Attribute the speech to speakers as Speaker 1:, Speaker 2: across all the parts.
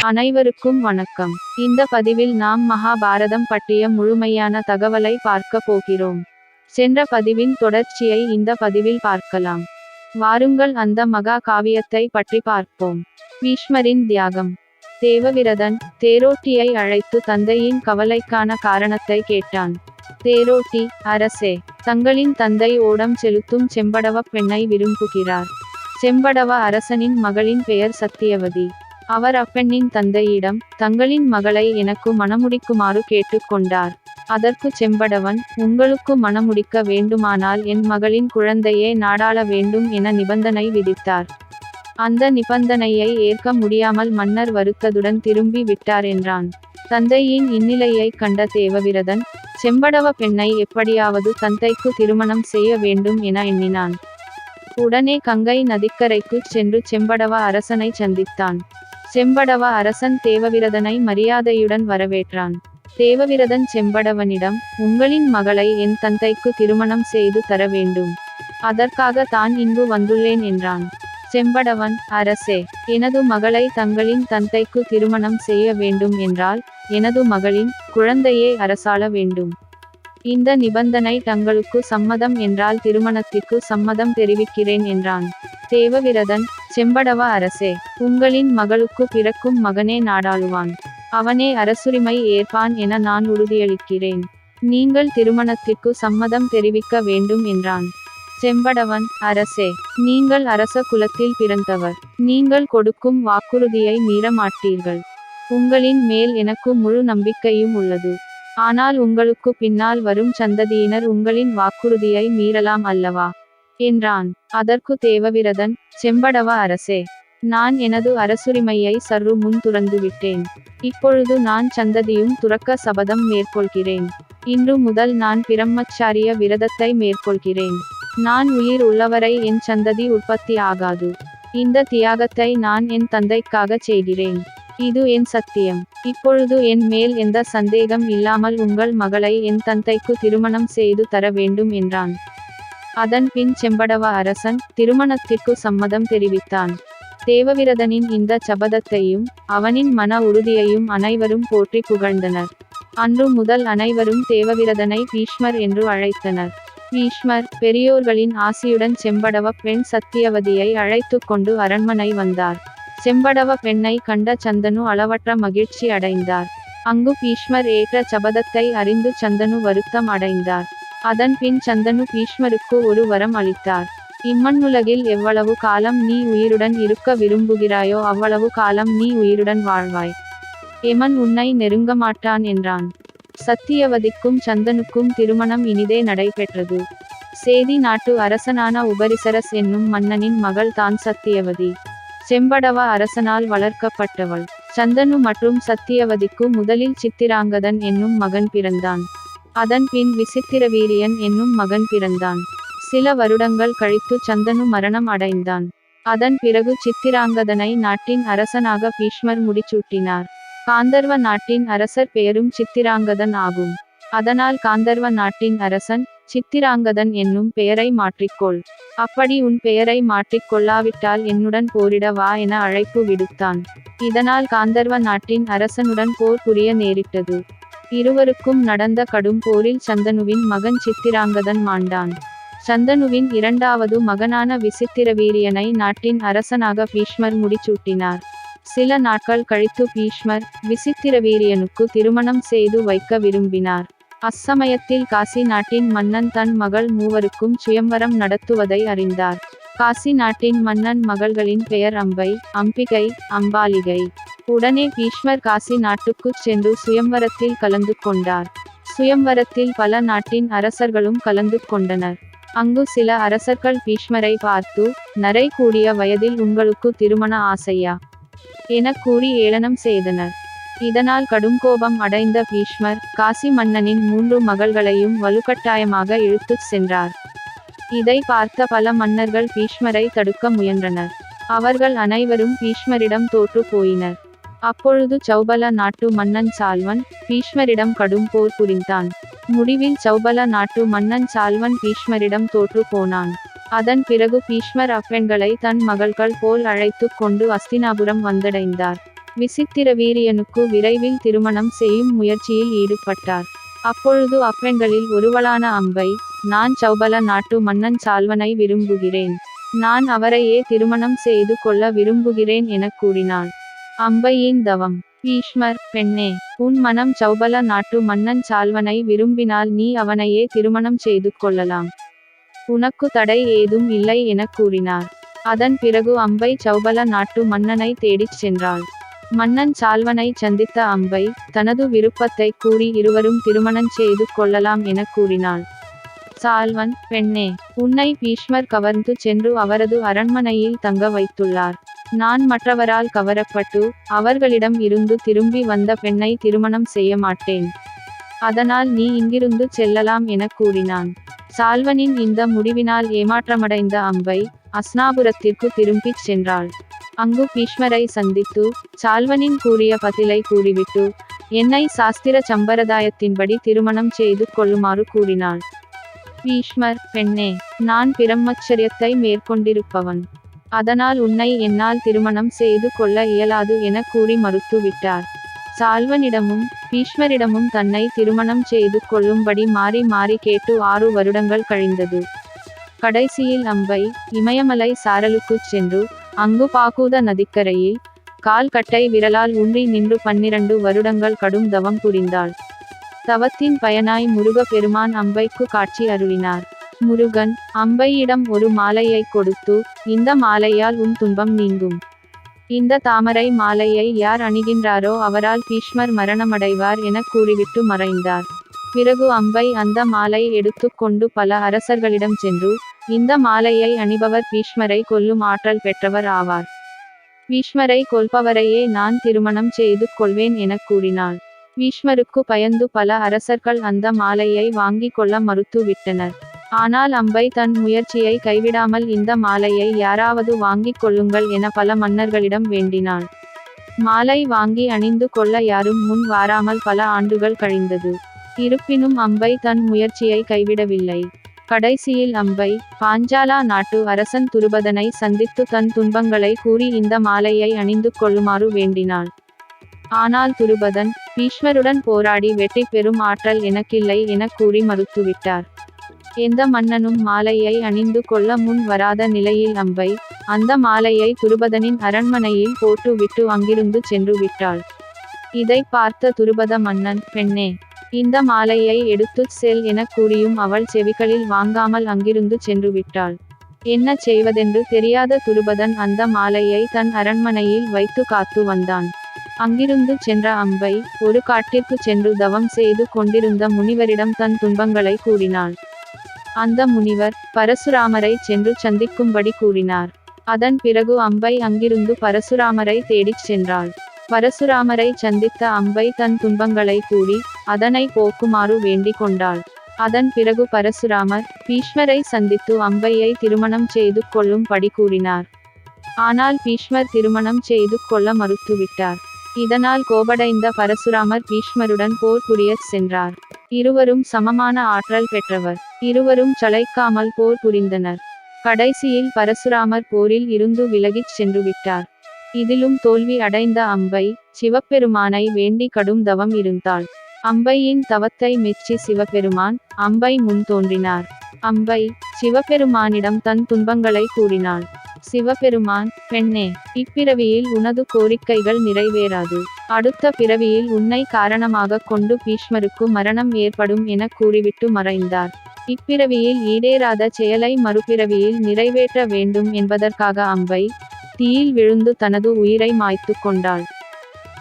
Speaker 1: அனைவருக்கும் வணக்கம். இந்த பதிவில் நாம் மகாபாரதம் பற்றிய முழுமையான தகவலை பார்க்க போகிறோம். சென்ற பதிவின் தொடர்ச்சியை இந்த பதிவில் பார்க்கலாம். வாருங்கள் அந்த மகா காவியத்தை பற்றி பார்ப்போம். பீஷ்மரின் தியாகம். தேவவிரதன் தேரோட்டியை அழைத்து தந்தையின் கவலைக்கான காரணத்தை கேட்டான். தேரோட்டி அரசே தங்களின் தந்தை ஓடம் செலுத்தும் செம்படவ பெண்ணை விரும்புகிறார். செம்படவ அரசனின் மகளின் பெயர் சத்தியவதி. அவர் அப்பெண்ணின் தந்தையிடம் தங்களின் மகளை எனக்கு மணமுடிக்குமாறு கேட்டுக்கொண்டார். அதற்கு செம்படவன் உங்களுக்கு மணமுடிக்க வேண்டுமானால் என் மகளின் குழந்தையே நாடாள வேண்டும் என நிபந்தனை விதித்தார். அந்த நிபந்தனையை ஏற்க முடியாமல் மன்னர் வருத்ததுடன் திரும்பி விட்டார் என்றான். தந்தையின் இந்நிலையை கண்ட தேவவிரதன் செம்படவ பெண்ணை எப்படியாவது தந்தைக்கு திருமணம் செய்ய வேண்டும் என எண்ணினான். உடனே கங்கை நதிக்கரைக்குச் சென்று செம்படவ அரசனை சந்தித்தான். செம்படவ அரசன் தேவவிரதனை மரியாதையுடன் வரவேற்றான். தேவவிரதன் செம்படவனிடம் உங்களின் மகளை என் தந்தைக்கு திருமணம் செய்து தர வேண்டும். அதற்காக தான் இங்கு வந்துள்ளேன் என்றான். செம்படவன் அரசே எனது மகளை தங்களின் தந்தைக்கு திருமணம் செய்ய வேண்டும் என்றால் எனது மகளின் குழந்தையே அரசாள வேண்டும். இந்த நிபந்தனை தங்களுக்கு சம்மதம் என்றால் திருமணத்திற்கு சம்மதம் தெரிவிக்கிறேன் என்றான். தேவவிரதன் செம்படவ அரசே உங்களின் மகளுக்கு பிறக்கும் மகனே நாடாளுவான். அவனே அரசுரிமை ஏற்பான் என நான் உறுதியளிக்கிறேன். நீங்கள் திருமணத்திற்கு சம்மதம் தெரிவிக்க வேண்டும் என்றான். செம்படவன் அரசே நீங்கள் அரச குலத்தில் பிறந்தவர். நீங்கள் கொடுக்கும் வாக்குறுதியை மீறமாட்டீர்கள். உங்களின் மேல் எனக்கு முழு நம்பிக்கையும் உள்ளது. ஆனால் உங்களுக்கு பின்னால் வரும் சந்ததியினர் உங்களின் வாக்குறுதியை மீறலாம் அல்லவா? என்றான். அதற்கு தேவவிரதன் செம்படவ அரசே நான் எனது அரசுரிமையை சற்று முன் துறந்துவிட்டேன். இப்பொழுது நான் சந்ததியும் துறக்க சபதம் மேற்கொள்கிறேன். இன்று முதல் நான் பிரம்மச்சாரிய விரதத்தை மேற்கொள்கிறேன். நான் உயிர் உள்ளவரை என் சந்ததி உற்பத்தி ஆகாது. இந்த தியாகத்தை நான் என் தந்தைக்காக செய்கிறேன். இது என் சத்தியம். இப்பொழுது என் மேல் எந்த சந்தேகம் இல்லாமல் உங்கள் மகளை என் தந்தைக்கு திருமணம் செய்து தர வேண்டும் என்றான். அதன் பின் செம்படவ அரசன் திருமணத்திற்கு சம்மதம் தெரிவித்தான். தேவவிரதனின் இந்த சபதத்தையும் அவனின் மன உறுதியையும் அனைவரும் போற்றி புகழ்ந்தனர். அன்று முதல் அனைவரும் தேவவிரதனை பீஷ்மர் என்று அழைத்தனர். பீஷ்மர் பெரியோர்களின் ஆசியுடன் செம்படவ பெண் சத்தியவதியை அழைத்து கொண்டு அரண்மனை வந்தார். செம்படவ பெண்ணை கண்ட சந்தனு அளவற்ற மகிழ்ச்சி அடைந்தார். அங்கு பீஷ்மர் ஏற்ற சபதத்தை அறிந்து சந்தனு வருத்தம் அடைந்தார். அதன் பின் சந்தனு பீஷ்மருக்கு ஒரு வரம் அளித்தார். இம்மண்ணுலகில் எவ்வளவு காலம் நீ உயிருடன் இருக்க விரும்புகிறாயோ அவ்வளவு காலம் நீ உயிருடன் வாழ்வாய். எமன் உன்னை நெருங்க மாட்டான் என்றான். சத்தியவதிக்கும் சந்தனுக்கும் திருமணம் இனிதே நடைபெற்றது. சேதி நாட்டு அரசனான உபரிசரஸ் என்னும் மன்னனின் மகள் தான் சத்தியவதி. செம்படவ அரசனால் வளர்க்கப்பட்டவள். சந்தனு மற்றும் சத்தியவதிக்கு முதலில் சித்திராங்கதன் என்னும் மகன் பிறந்தான். அதன் பின் விசித்திரவீரியன் என்னும் மகன் பிறந்தான். சில வருடங்கள் கழித்து சந்தனு மரணம் அடைந்தான். அதன் பிறகு சித்திராங்கதனை நாட்டின் அரசனாக பீஷ்மர் முடிச்சூட்டினார் காந்தர்வ நாட்டின் அரசர் பெயரும் சித்திராங்கதன் ஆகும். அதனால் காந்தர்வ நாட்டின் அரசன் சித்திராங்கதன் என்னும் பெயரை மாற்றிக்கொள். அப்படி உன் பெயரை மாற்றிக்கொள்ளாவிட்டால் என்னுடன் போரிட வா என அழைப்பு விடுத்தான். இதனால் காந்தர்வ நாட்டின் அரசனுடன் போர் புரிய நேரிட்டது. இருவருக்கும் நடந்த கடும் போரில் சந்தனுவின் மகன் சித்திராங்கதன் மாண்டான். சந்தனுவின் இரண்டாவது மகனான விசித்திரவீரியனை நாட்டின் அரசனாக பீஷ்மர் முடிச்சூட்டினார் சில நாட்கள் கழித்து பீஷ்மர் விசித்திரவீரியனுக்கு திருமணம் செய்து வைக்க விரும்பினார். அச்சமயத்தில் காசி நாட்டின் மன்னன் தன் மகள் மூவருக்கும் சுயம்வரம் நடத்துவதை அறிந்தார். காசி நாட்டின் மன்னன் மகள்களின் பெயர் அம்பை அம்பிகை அம்பாலிகை. உடனே பீஷ்மர் காசி நாட்டுக்குச் சென்று சுயம்வரத்தில் கலந்து கொண்டார். சுயம்வரத்தில் பல நாட்டின் அரசர்களும் கலந்து கொண்டனர். அங்கு சில அரசர்கள் பீஷ்மரை பார்த்து நரை கூடிய வயதில் உங்களுக்கு திருமண ஆசையா என கூறி ஏளனம் செய்தனர். இதனால் கடும் கோபம் அடைந்த பீஷ்மர் காசி மன்னனின் மூன்று மகள்களையும் வலுக்கட்டாயமாக இழுத்துச் சென்றார். இதை பார்த்த பல மன்னர்கள் பீஷ்மரை தடுக்க முயன்றனர். அவர்கள் அனைவரும் பீஷ்மரிடம் தோற்று போயினர். அப்பொழுது சௌபல நாட்டு மன்னன் சால்வன் பீஷ்மரிடம் கடும் போர் புரிந்தான். முடிவில் சௌபல நாட்டு மன்னன் சால்வன் பீஷ்மரிடம் தோற்று போனான். அதன் பிறகு பீஷ்மர் அப்பெண்களை தன் மகள்கள் போல் அழைத்துக் கொண்டு அஸ்தினாபுரம் வந்தடைந்தார். விசித்திர வீரியனுக்கு விரைவில் திருமணம் செய்யும் முயற்சியில் ஈடுபட்டார். அப்பொழுது அப்பெண்களில் ஒருவளான அம்பை நான் சௌபல நாட்டு மன்னன் சால்வனை விரும்புகிறேன். நான் அவரையே திருமணம் செய்து கொள்ள விரும்புகிறேன் எனக் கூறினாள். அம்பையின் தவம். பீஷ்மர் பெண்ணே உன் மனம் சௌபல நாட்டு மன்னன் சால்வனை விரும்பினால் நீ அவனையே திருமணம் செய்து கொள்ளலாம். உனக்கு தடை ஏதும் இல்லை எனக் கூறினார். அதன் பிறகு அம்பை சௌபல நாட்டு மன்னனை தேடிச் சென்றாள். மன்னன் சால்வனை சந்தித்த அம்பை தனது விருப்பத்தை கூறி இருவரும் திருமணம் செய்து கொள்ளலாம் எனக் கூறினாள். சால்வன் பெண்ணே உன்னை பீஷ்மர் கவர்ந்து சென்று அவரது அரண்மனையில் தங்க வைத்துள்ளார். நான் மற்றவரால் கவரப்பட்டு அவர்களிடம் இருந்து திரும்பி வந்த பெண்ணை திருமணம் செய்ய மாட்டேன். அதனால் நீ இங்கிருந்து செல்லலாம் எனக் கூறினான். சால்வனின் இந்த முடிவினால் ஏமாற்றமடைந்த அம்பை அஸ்னாபுரத்திற்கு திரும்பிச் சென்றாள். அங்கு பீஷ்மரை சந்தித்து சால்வனின் கூறிய பதிலை கூறிவிட்டு என்னை சாஸ்திர சம்பிரதாயத்தின்படி திருமணம் செய்து கொள்ளுமாறு கூறினாள். பீஷ்மர் பெண்ணே நான் பிரம்மச்சரியத்தை மேற்கொண்டிருப்பவன். அதனால் உன்னை என்னால் திருமணம் செய்து கொள்ள இயலாது என கூறி மறுத்துவிட்டார். சால்வனிடமும் பீஷ்மரிடமும் தன்னை திருமணம் செய்து கொள்ளும்படி மாறி மாறி கேட்டு ஆறு வருடங்கள் கழிந்தது. கடைசியில் அம்பை இமயமலை சாரலுக்குச் சென்று அங்கு பாகூத நதிக்கரையில் கால் கட்டை விரலால் உன்றி நின்று பன்னிரண்டு வருடங்கள் கடும் தவம் புரிந்தாள். தவத்தின் பயனாய் முருக பெருமான் அம்பைக்கு காட்சி அருளினார். முருகன் அம்பையிடம் ஒரு மாலையை கொடுத்து இந்த மாலையால் உன் துன்பம் நீங்கும். இந்த தாமரை மாலையை யார் அணிகின்றாரோ அவரால் பீஷ்மர் மரணமடைவார் என கூறிவிட்டு மறைந்தார். பிறகு அம்பை அந்த மாலை எடுத்துக்கொண்டு பல அரசர்களிடம் சென்று இந்த மாலையை அணிபவர் பீஷ்மரை கொல்லும் ஆற்றல் பெற்றவர் ஆவார். பீஷ்மரை கொல்பவரையே நான் திருமணம் செய்து கொள்வேன் என கூறினாள். பீஷ்மருக்கு பயந்து பல அரசர்கள் அந்த மாலையை வாங்கிக் கொள்ள மறுத்து விட்டனர் ஆனால் அம்பை தன் முயற்சியை கைவிடாமல் இந்த மாலையை யாராவது வாங்கிக் கொள்ளுங்கள் என பல மன்னர்களிடம் வேண்டினாள் மாலை வாங்கி அணிந்து கொள்ள யாரும் முன் வாராமல் பல ஆண்டுகள் கழிந்தது. இருப்பினும் அம்பை தன் முயற்சியை கைவிடவில்லை. கடைசியில் அம்பை பாஞ்சாலா நாட்டு அரசன் துருபதனை சந்தித்து தன் துன்பங்களை கூறி இந்த மாலையை அணிந்து கொள்ளுமாறு வேண்டினாள் ஆனால் துருபதன் பீஷ்மருடன் போராடி வெற்றி பெறும் ஆற்றல் எனக்கில்லை எனக் கூறி மறுத்துவிட்டார். எந்த மன்னனும் மாலையை அணிந்து கொள்ள முன் வராத நிலையில் அம்பை அந்த மாலையை துருபதனின் அரண்மனையில் போட்டு விட்டு அங்கிருந்து சென்று விட்டாள். இதை பார்த்த துருபத மன்னன் பெண்ணே இந்த மாலையை எடுத்துச் செல் எனக் கூறியும் அவள் செவிகளில் வாங்காமல் அங்கிருந்து சென்று விட்டாள். என்ன செய்வதென்று தெரியாத துருபதன் அந்த மாலையை தன் அரண்மனையில் வைத்து காத்து வந்தான். அங்கிருந்து சென்ற அம்பை ஒரு காட்டிற்கு சென்று தவம் செய்து கொண்டிருந்த முனிவரிடம் தன் துன்பங்களை கூறினாள். அந்த முனிவர் பரசுராமரை சென்று சந்திக்கும்படி கூறினார். அதன் பிறகு அம்பை அங்கிருந்து பரசுராமரை தேடிச் சென்றாள். பரசுராமரை சந்தித்த அம்பை தன் துன்பங்களை கூறி அதனை போக்குமாறு வேண்டிக் கொண்டாள். அதன் பிறகு பரசுராமர் பீஷ்மரை சந்தித்து அம்பையை திருமணம் செய்து கொள்ளும்படி கூறினார். ஆனால் பீஷ்மர் திருமணம் செய்து கொள்ள மறுத்துவிட்டார். இதனால் கோபடைந்த பரசுராமர் பீஷ்மருடன் போர் புரியச் சென்றார். இருவரும் சமமான ஆற்றல் பெற்றவர். இருவரும் சளைக்காமல் போர் புரிந்தனர். கடைசியில் பரசுராமர் போரில் இருந்து விலகிச் சென்று விட்டார். இதிலும் தோல்வி அடைந்த அம்பை சிவபெருமானை வேண்டி கடும் தவம் இருந்தாள். அம்பையின் தவத்தை மெச்சி சிவபெருமான் அம்பை முன் தோன்றினார். அம்பை சிவபெருமானிடம் தன் துன்பங்களை கூறினாள். சிவபெருமான் பெண்ணே இப்பிறவியில் உனது கோரிக்கைகள் நிறைவேறாது. அடுத்த பிறவியில் உன்னை காரணமாக கொண்டு பீஷ்மருக்கு மரணம் ஏற்படும் என கூறிவிட்டு மறைந்தார். இப்பிறவியில் ஈடேறாத செயலை மறுபிறவியில் நிறைவேற்ற வேண்டும் என்பதற்காக அம்பை தீயில் விழுந்து தனது உயிரை மாய்த்து கொண்டாள்.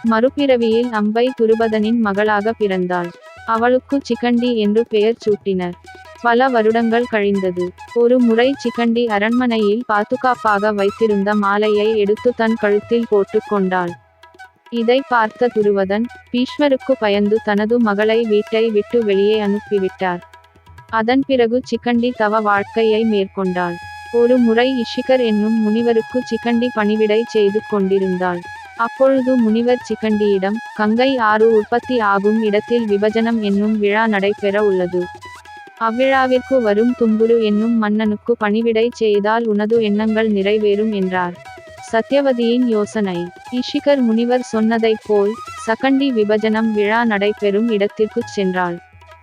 Speaker 1: மறுபிறவியில் அம்பை துருபதனின் மகளாக பிறந்தாள். அவளுக்கு சிக்கண்டி என்று பெயர் சூட்டினர். பல வருடங்கள் கழிந்தது. ஒரு முறை சிக்கண்டி அரண்மனையில் பாதுகாப்பாக வைத்திருந்த மாலையை எடுத்து தன் கழுத்தில் போட்டுக்கொண்டாள் இதை பார்த்த துருவதன் பீஷ்மருக்கு பயந்து தனது மகளை வீட்டை விட்டு வெளியே அனுப்பிவிட்டார். அதன் பிறகு சிக்கண்டி தவ வாழ்க்கையை மேற்கொண்டாள். ஒரு முறை இஷிகர் என்னும் முனிவருக்கு சிக்கண்டி பணிவிடை செய்து கொண்டிருந்தாள். அப்பொழுது முனிவர் சிக்கண்டியிடம் கங்கை ஆறு உற்பத்தி ஆகும் இடத்தில் விபஜனம் என்னும் விழா நடைபெற உள்ளது. அவ்விழாவிற்கு வரும் தும்புரு என்னும் மன்னனுக்கு பணிவிடை செய்தால் உனது எண்ணங்கள் நிறைவேறும் என்றார். சத்யவதியின் யோசனை. இஷிகர் முனிவர் சொன்னதைப் போல் சகண்டி விபஜனம் விழா நடைபெறும் இடத்திற்குச் சென்றாள்.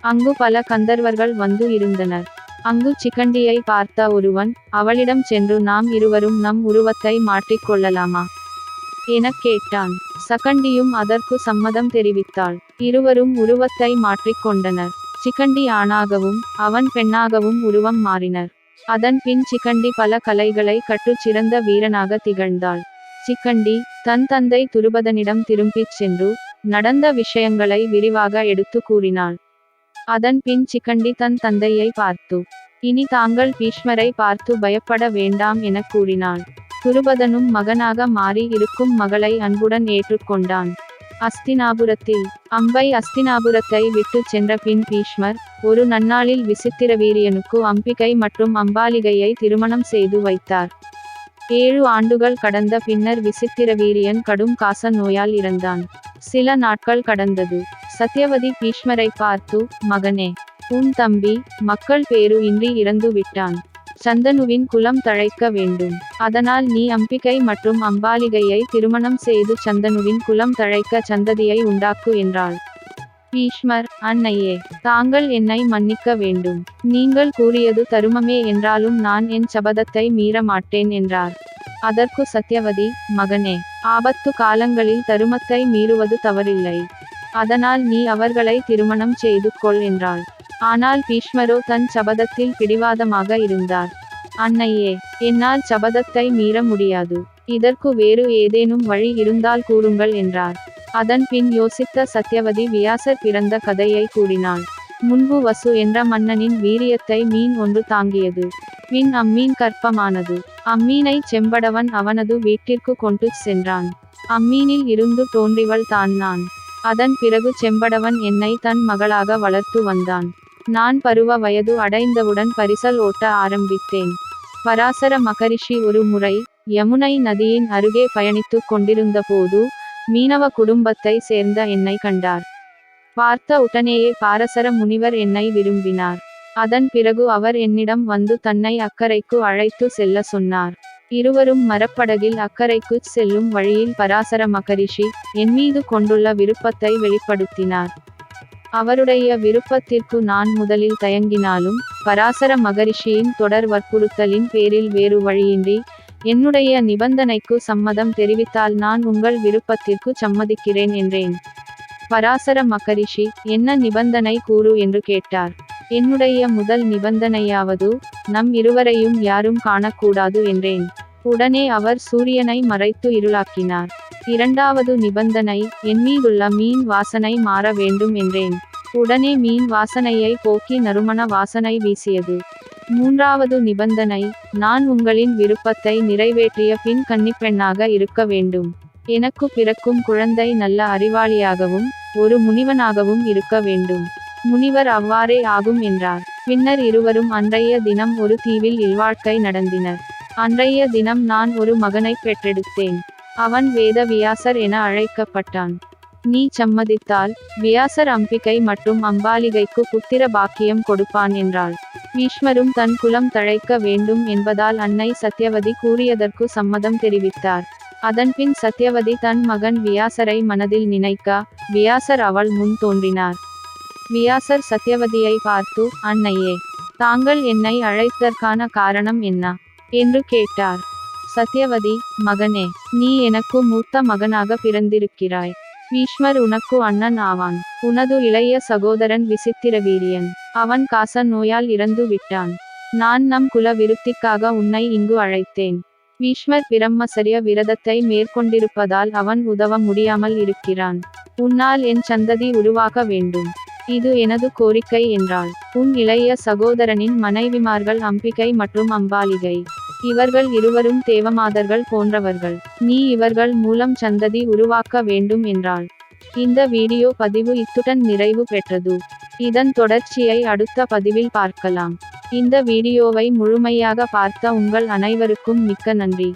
Speaker 1: அங்கு பல கந்தர்வர்கள் வந்து இருந்தனர். அங்கு சிக்கண்டியை பார்த்த ஒருவன் அவளிடம் சென்று நாம் இருவரும் நம் உருவத்தை மாற்றிக்கொள்ளலாமா எனக் கேட்டான். சகண்டியும் அதற்கு சம்மதம் தெரிவித்தாள். இருவரும் உருவத்தை மாற்றிக்கொண்டனர் சிக்கண்டி ஆணாகவும் அவன் பெண்ணாகவும் உருவம் மாறினர். அதன் பின் சிக்கண்டி பல கலைகளை கற்றுச் சிறந்த வீரனாக திகழ்ந்தாள். சிக்கண்டி தன் தந்தை துருபதனிடம் திரும்பிச் சென்று நடந்த விஷயங்களை விரிவாக எடுத்து கூறினாள். அதன் பின் சிக்கண்டி தன் தந்தையை பார்த்து இனி தாங்கள் பீஷ்மரை பார்த்து பயப்பட வேண்டாம் என கூறினாள். துருபதனும் மகனாக மாறி இருக்கும் மகளை அன்புடன் ஏற்றுக்கொண்டான். அஸ்தினாபுரத்தில் அம்பை அஸ்தினாபுரத்தை விட்டு சென்ற பின் பீஷ்மர் ஒரு நன்னாளில் விசித்திரவீரியனுக்கு அம்பிகை மற்றும் அம்பாலிகையை திருமணம் செய்து வைத்தார். ஏழு ஆண்டுகள் கடந்த பின்னர் விசித்திரவீரியன் கடும் காச நோயால் இறந்தான். சில நாட்கள் கடந்தது. சத்யவதி பீஷ்மரை பார்த்து மகனே உன் தம்பி மக்கள் பேரு இன்றி இறந்து விட்டான். சந்தனுவின் குலம் தழைக்க வேண்டும். அதனால் நீ அம்பிகை மற்றும் அம்பாலிகையை திருமணம் செய்து சந்தனுவின் குலம் தழைக்க சந்ததியை உண்டாக்கு என்றாள். பீஷ்மர் அன்னையே தாங்கள் என்னை மன்னிக்க வேண்டும். நீங்கள் கூறியது தருமமே என்றாலும் நான் என் சபதத்தை மீற மாட்டேன் என்றார். அதற்கு சத்யவதி மகனே ஆபத்து காலங்களில் தருமத்தை மீறுவது தவறில்லை. அதனால் நீ அவர்களை திருமணம் செய்து கொள் என்றாள். ஆனால் பீஷ்மரோ தன் சபதத்தில் பிடிவாதமாக இருந்தார். அன்னையே என்னால் சபதத்தை மீற முடியாது. இதற்கு வேறு ஏதேனும் வழி இருந்தால் கூறுங்கள் என்றார். அதன் பின் யோசித்த சத்யவதி வியாசர் பிறந்த கதையை கூறினாள். முன்பு வசு என்ற மன்னனின் வீரியத்தை மீன் ஒன்று தாங்கியது. பின் அம்மீன் கற்பமானது. அம்மீனை செம்படவன் அவனது வீட்டிற்கு கொண்டு சென்றான். அம்மீனில் இருந்து தோன்றிவள் தான் நான். அதன் பிறகு செம்படவன் என்னை தன் மகளாக வளர்த்து வந்தான். நான் பருவ வயது அடைந்தவுடன் பரிசல் ஓட்ட ஆரம்பித்தேன். பராசர மகரிஷி ஒரு முறை யமுனை நதியின் அருகே பயணித்துக் கொண்டிருந்த போது மீனவ குடும்பத்தை சேர்ந்த என்னை கண்டார். பார்த்த உடனேயே பாரசர முனிவர் என்னை விரும்பினார். அதன் பிறகு அவர் என்னிடம் வந்து தன்னை அக்கறைக்கு அழைத்து செல்ல சொன்னார். இருவரும் மரப்படகில் அக்கறைக்கு செல்லும் வழியில் பராசர மகரிஷி என் மீது கொண்டுள்ள விருப்பத்தை வெளிப்படுத்தினார். அவருடைய விருப்பத்திற்கு நான் முதலில் தயங்கினாலும் பராசர மகரிஷியின் தொடர் வற்புறுத்தலின் பேரில் வேறு வழியின்றி என்னுடைய நிபந்தனைக்கு சம்மதம் தெரிவித்தால் நான் உங்கள் விருப்பத்திற்கு சம்மதிக்கிறேன் என்றேன். பராசர மகரிஷி என்ன நிபந்தனை கூறு என்று கேட்டார். என்னுடைய முதல் நிபந்தனையாவது நம் இருவரையும் யாரும் காணக்கூடாது என்றேன். உடனே அவர் சூரியனை மறைத்து இருளாக்கினார். இரண்டாவது நிபந்தனை என் மீதுள்ள மீன் வாசனை மாற வேண்டும் என்றேன். உடனே மீன் வாசனையை போக்கி நறுமண வாசனை வீசியது. மூன்றாவது நிபந்தனை நான் உங்களின் விருப்பத்தை நிறைவேற்றிய பின் கன்னிப்பெண்ணாக இருக்க வேண்டும். எனக்கு பிறக்கும் குழந்தை நல்ல அறிவாளியாகவும் ஒரு முனிவனாகவும் இருக்க வேண்டும். முனிவர் அவ்வாறே ஆகும் என்றார். பின்னர் இருவரும் அன்றைய தினம் ஒரு தீவில் இல்வாழ்க்கை நடந்தினர். அன்றைய தினம் நான் ஒரு மகனை பெற்றெடுத்தேன். அவன் வேதவியாசர் என அழைக்கப்பட்டான். நீ சம்மதித்தால் வியாசர் அம்பிகை மற்றும் அம்பாலிகைக்கு புத்திர பாக்கியம் கொடுப்பான் என்றாள். பீஷ்மரும் தன் குலம் தழைக்க வேண்டும் என்பதால் அன்னை சத்யவதி கூறியதற்கு சம்மதம் தெரிவித்தார். அதன்பின் சத்யவதி தன் மகன் வியாசரை மனதில் நினைக்க வியாசர் அவள் முன் தோன்றினார். வியாசர் சத்யவதியை பார்த்து அன்னையே தாங்கள் என்னை அழைத்ததற்கான காரணம் என்ன என்று கேட்டார். சத்யவதி மகனே நீ எனக்கு மூத்த மகனாக பிறந்திருக்கிறாய். பீஷ்மர் உனக்கு அண்ணன் ஆவான். உனது இளைய சகோதரன் விசித்திரவீரியன். அவன் காச நோயால் இறந்து விட்டான். நான் நம் குல விருத்திக்காக உன்னை இங்கு அழைத்தேன். பீஷ்மர் பிரம்மசரிய விரதத்தை மேற்கொண்டிருப்பதால் அவன் உதவ முடியாமல் இருக்கிறான். உன்னால் என் சந்ததி உருவாக வேண்டும். இது எனது கோரிக்கை என்றாள். உன் இளைய சகோதரனின் மனைவிமார்கள் அம்பிகை மற்றும் அம்பாலிகை. இவர்கள் இருவரும் தேவமாதர்கள் போன்றவர்கள். நீ இவர்கள் மூலம் சந்ததி உருவாக்க வேண்டும் என்றாள். இந்த வீடியோ பதிவு இத்துடன் நிறைவு பெற்றது. இதன் தொடர்ச்சியை அடுத்த பதிவில் பார்க்கலாம். இந்த வீடியோவை முழுமையாக பார்த்த உங்கள் அனைவருக்கும் மிக்க நன்றி.